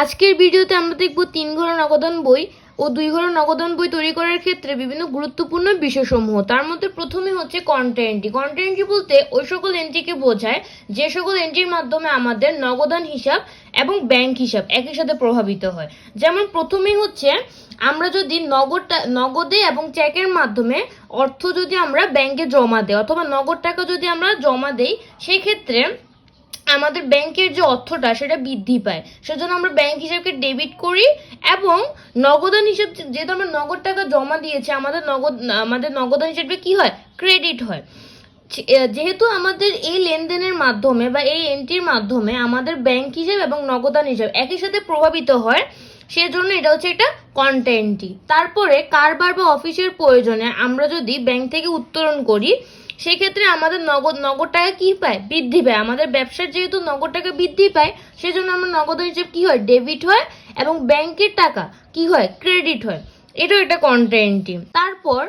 আজকের ভিডিওতে আমরা দেখব তিন ঘর নগদন বই ও দুই ঘর নগদান বই তৈরি করার ক্ষেত্রে বিভিন্ন গুরুত্বপূর্ণ বিষয়সমূহ। তার মধ্যে প্রথমে হচ্ছে কন্টেন্ট কন্টেন্ট বলতে ওই সকল এন্ট্রিকে বোঝায় যে সকল এন্ট্রির মাধ্যমে আমাদের নগদান হিসাব এবং ব্যাংক হিসাব একই সাথে প্রভাবিত হয়। যেমন প্রথমেই হচ্ছে আমরা যদি নগদ নগদে এবং চেকের মাধ্যমে অর্থ যদি আমরা ব্যাংকে জমা দেই অথবা নগদ টাকা যদি আমরা জমা দেই, সেক্ষেত্রে আমাদের ব্যাংকের যে অর্থটা সেটা বৃদ্ধি পায়। সেজন্য আমরা ব্যাংক হিসাবকে ডেবিট করি এবং নগদান হিসাব যেহেতু আমরা নগদ টাকা জমা দিয়েছি, আমাদের নগদ, আমাদের নগদান হিসাবে কি হয়? ক্রেডিট হয়। যেহেতু আমাদের এই লেনদেনের মাধ্যমে বা এই এন্ট্রির মাধ্যমে আমাদের ব্যাংক হিসাব এবং নগদান হিসাব একই সাথে প্রভাবিত হয় সেজন্য এটা হচ্ছে একটা কন্টেন্টই তারপরে কারবার বা অফিসের প্রয়োজনে আমরা যদি ব্যাংক থেকে উত্তোলন করি, সেক্ষেত্রে আমাদের নগদ নগদ টাকা কী পায়? বৃদ্ধি পায়। আমাদের ব্যবসার যেহেতু নগদ টাকা বৃদ্ধি পায়, সেজন্য আমরা নগদ হিসেবে কী হয়? ডেবিট হয় এবং ব্যাংকের টাকা কি হয়? ক্রেডিট হয়। এটাও এটা কন্টেন্টই তারপর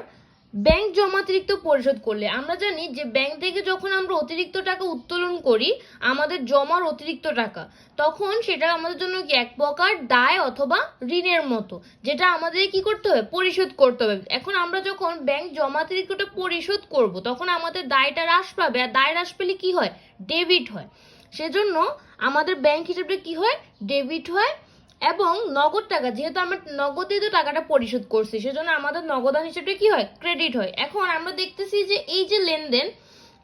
ব্যাংক জমাতিরিক্ত পরিশোধ করলে। আমরা জানি যে ব্যাংক থেকে যখন আমরা অতিরিক্ত টাকা উত্তোলন করি, আমাদের জমার অতিরিক্ত টাকা, তখন সেটা আমাদের জন্য কি এক প্রকার দায় অথবা ঋণের মতো, যেটা আমাদের কি করতে হবে? পরিশোধ করতে হবে। এখন আমরা যখন ব্যাংক জমাতিরিক্তটা পরিশোধ করব, তখন আমাদের দায়টা হ্রাস পাবে, আর দায় হ্রাস পেলে কি হয়? ডেবিট হয়। সেজন্য আমাদের ব্যাংক হিসেবে কি হয়? ডেবিট হয়। এবং নগদ টাকা, যেহেতু আমরা নগদে তো টাকাটা পরিশোধ করছি, সেজন্য আমাদের নগদান হিসেবে কি হয়? ক্রেডিট হয়। এখন আমরা দেখতেছি যে এই যে লেনদেন,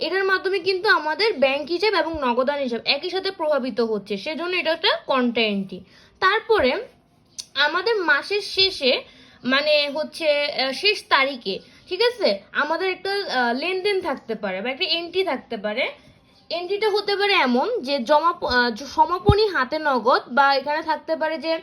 এটার মাধ্যমে কিন্তু আমাদের ব্যাংক হিসাব এবং নগদান হিসাব একই সাথে প্রভাবিত হচ্ছে, সেজন্য এটা একটা কন্টেন্টই তারপরে আমাদের মাসের শেষে মানে হচ্ছে শেষ তারিখে, ঠিক আছে? আমাদের একটা লেনদেন থাকতে পারে বা একটা এন্ট্রি থাকতে পারে। এন্ট্রিটা হতে পারে এমন যে জমা সমাপনী হাতে নগদ বা এখানে থাকতে পারে যে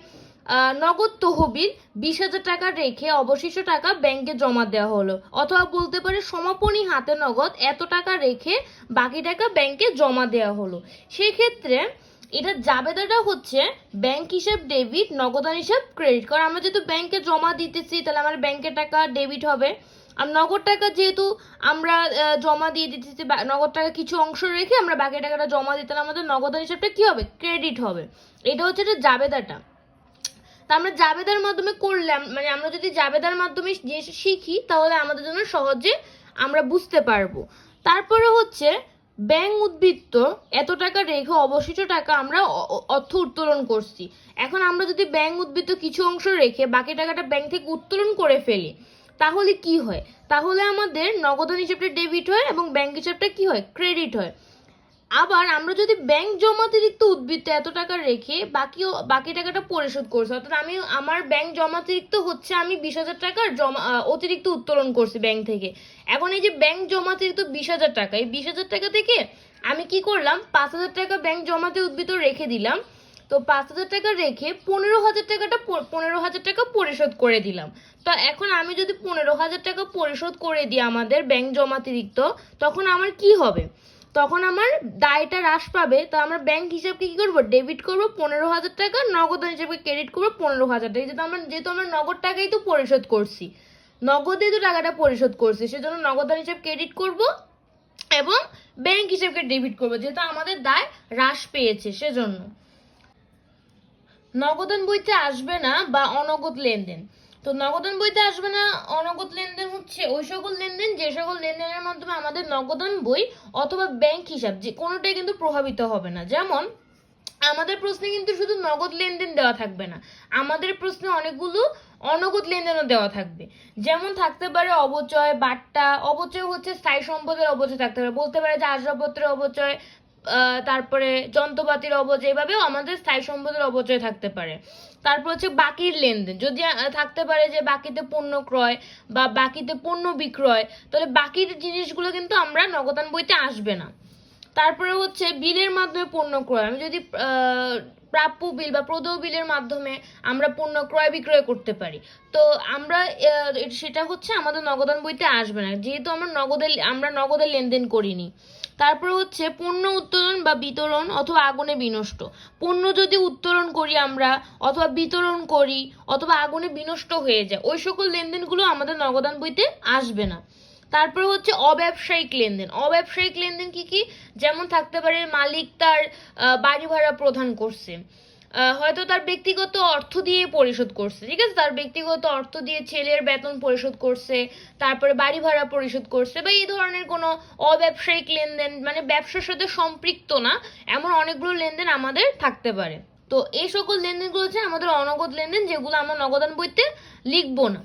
নগদ তহবিল বিশ হাজার টাকা রেখে অবশিষ্ট টাকা ব্যাংকে জমা দেওয়া হলো। অথবা বলতে পারে সমাপনী হাতে নগদ এত টাকা রেখে বাকি টাকা ব্যাংকে জমা দেওয়া হলো। সেক্ষেত্রে এটা জাবেদাটা হচ্ছে ব্যাংক হিসাব ডেবিট নগদান হিসাব ক্রেডিট কারণ আমরা যেহেতু ব্যাংকে জমা দিতেছি, তাহলে আমার ব্যাংকে টাকা ডেবিট হবে। আর নগদ টাকা যেহেতু আমরা জমা দিয়ে দিতে বা- নগদ টাকা কিছু অংশ রেখে আমরা বাকি টাকাটা জমা দিতে আমাদের নগদান হিসাবটা কি হবে? ক্রেডিট হবে। এটা হচ্ছে এটা জাবেদাটা। তা আমরা জাবেদার মাধ্যমে করলাম মানে আমরা যদি জাবেদার মাধ্যমে জিনিস শিখি, তাহলে আমাদের জন্য সহজে আমরা বুঝতে পারব। তারপরে হচ্ছে, ব্যাংক উদ্বৃত্ত, এত টাকা রেখে অবশিষ্ট টাকা আমরা অর্থ উত্তোলন করছি। এখন আমরা যদি ব্যাংক উদ্বৃত্ত কিছু অংশ রেখে বাকি টাকাটা ব্যাংক থেকে উত্তোলন করে ফেলি তাহলে কি হয়? তাহলে আমাদের নগদান হিসাবটা ডেবিট হয় এবং ব্যাংক হিসাবটা কি হয়? ক্রেডিট হয়। আবার আমরা যদি ব্যাংক জমাতিরিক্ত উদ্বৃত্ত এত টাকা রেখে বাকি বাকি টাকাটা পরিশোধ করছি, অর্থাৎ আমি আমার ব্যাংক জমাতিরিক্ত হচ্ছে আমি বিশ হাজার টাকার জমা অতিরিক্ত উত্তোলন করছি ব্যাংক থেকে। এখন এই যে ব্যাংক জমাতিরিক্ত বিশ হাজার টাকা, এই বিশ হাজার টাকা থেকে আমি কি করলাম? পাঁচ হাজার টাকা ব্যাংক জমাতে উদ্বৃত্ত রেখে দিলাম। তো পাঁচ হাজার টাকা রেখে পনেরো হাজার টাকাটা পনেরো হাজার টাকা পরিশোধ করে দিলাম। তো এখন আমি যদি পনেরো হাজার টাকা পরিশোধ করে দিই আমাদের ব্যাংক জমাতিরিক্ত, তখন আমার কি হবে? তখন আমার দায়টা হ্রাস পাবে, তো আমরা ব্যাংক হিসাবকে কি করব? ডেবিট করব পনেরো হাজার টাকা, নগদ হিসাবে ক্রেডিট করব পনেরো হাজার টাকা যেহেতু আমরা যেহেতু আমরা নগদ টাকাই তো পরিশোধ করছি, নগদে তো টাকাটা পরিশোধ করছি, সেজন্য নগদান হিসাব ক্রেডিট করব এবং ব্যাংক হিসাবকে ডেবিট করব, যেহেতু আমাদের দায় হ্রাস পেয়েছে, সেজন্য। নগদান বইতে আসবে না বা অনগদ লেনদেন। তো নগদন বইতে আসবে না অনগদ লেনদেন হচ্ছে ওই সকল লেনদেন, যে সকল লেনদেনের মাধ্যমে আমাদের নগদন বই অথবা ব্যাংক হিসাব যে কোনোটাই কিন্তু প্রভাবিত হবে না। যেমন, আমাদের প্রশ্নে কিন্তু শুধু নগদ লেনদেন দেওয়া থাকবে না, আমাদের প্রশ্নে অনেকগুলো অনগদ লেনদেনও দেওয়া থাকবে। যেমন থাকতে পারে অবচয়, বাট্টা, অবচয় হচ্ছে স্থায়ী সম্পদের অবচয় থাকতে পারে। বলতে পারে যে আসবাবপত্রের অবচয় তারপরে যন্ত্রপাতির অবচয় এভাবেও আমাদের স্থায়ী সম্পদের অবচয় থাকতে পারে। তারপর হচ্ছে বাকির লেনদেন। যদি থাকতে পারে যে বাকিতে পণ্য ক্রয় বা বাকিতে পণ্য বিক্রয়, তাহলে বাকির জিনিসগুলো কিন্তু আমরা নগদান বইতে আসবে না। তারপরে হচ্ছে বিলের মাধ্যমে পণ্য ক্রয়। আমি যদি প্রাপ্য বিল বা প্রদেয় বিলের মাধ্যমে আমরা পণ্য ক্রয় বিক্রয় করতে পারি, তো আমরা সেটা হচ্ছে আমাদের নগদান বইতে আসবে না। যেহেতু আমরা নগদে আমরা নগদে লেনদেন করিনি। তারপরে হচ্ছে পণ্য উত্তোলন বা বিতরণ অথবা আগুনে বিনষ্ট। পণ্য যদি উত্তোলন করি আমরা, অথবা বিতরণ করি, অথবা আগুনে বিনষ্ট হয়ে যায়, ওই সকল লেনদেনগুলো আমাদের নগদান বইতে আসবে না। তারপরে হচ্ছে অব্যবসায়িক লেনদেন। অব্যবসায়িক লেনদেন কি কি? যেমন থাকতে পারে মালিক তার বাড়ি ভাড়া প্রদান করছে। হয়তো তার ব্যক্তিগত অর্থ দিয়ে পরিশোধ করছে, ঠিক আছে? তার ব্যক্তিগত অর্থ দিয়ে ছেলের বেতন পরিশোধ করছে, তারপরে বাড়ি ভাড়া পরিশোধ করছে বা এই ধরনের কোনো অব্যবসায়িক লেনদেন মানে ব্যবসার সাথে সম্পৃক্ত না, এমন অনেকগুলো লেনদেন আমাদের থাকতে পারে। তো এই সকল লেনদেনগুলো হচ্ছে আমাদের অনগদ লেনদেন, যেগুলো আমরা নগদান বইতে লিখব না।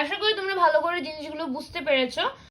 আশা করি তোমরা ভালো করে জিনিসগুলো বুঝতে পেরেছ।